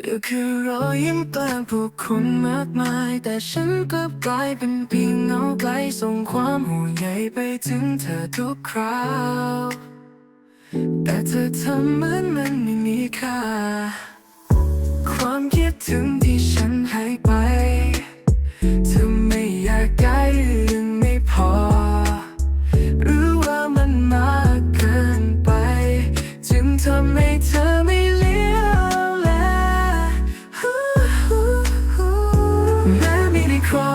ก็คือรอยยิ้มกลางผู้คนมากมาย แต่ฉันกลับกลายเป็นเพียงเงาไกลส่งความห่วงใยไปถึงเธอทุกคราว แต่เธอทำเหมือนมันไม่มีค่า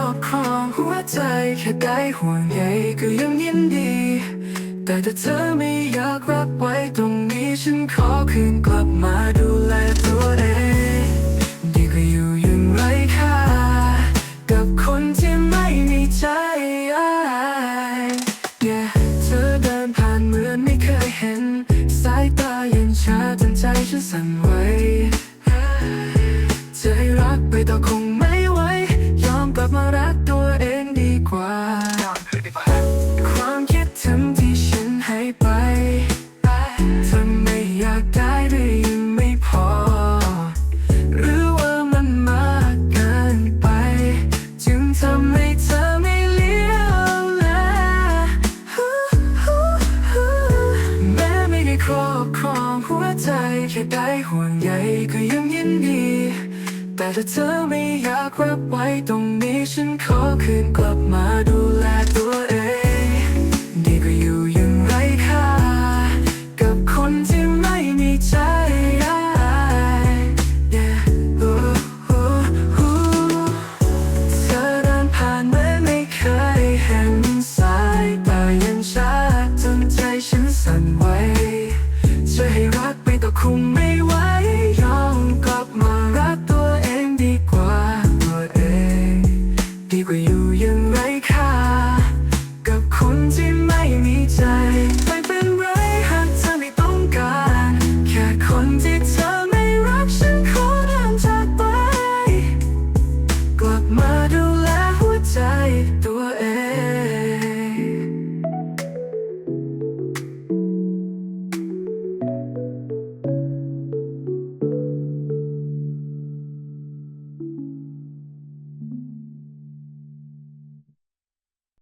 อบครองหัวใจแค่ได้ห่วงใยก็ยังยินดี แต่ถ้าเธอไม่อยากรับไว้ตรงนี้ฉันขอคืนกลับมาดูแลตัวเองดีกว่าอยู่ย่างไรค่ากับคนที่ไม่มีใจ Yeah เธอเดินผ่านเหมือนไม่เคยเห็น สายตาเย็นชาจนใจฉันสั่นไหว หัวใจแค่ได้ห่วงใยก็ยังยินดี แต่ถ้าเธอไม่อยากรับไว้ตรงนี้ฉันขอคืนกลับมาดูแลตัวเอง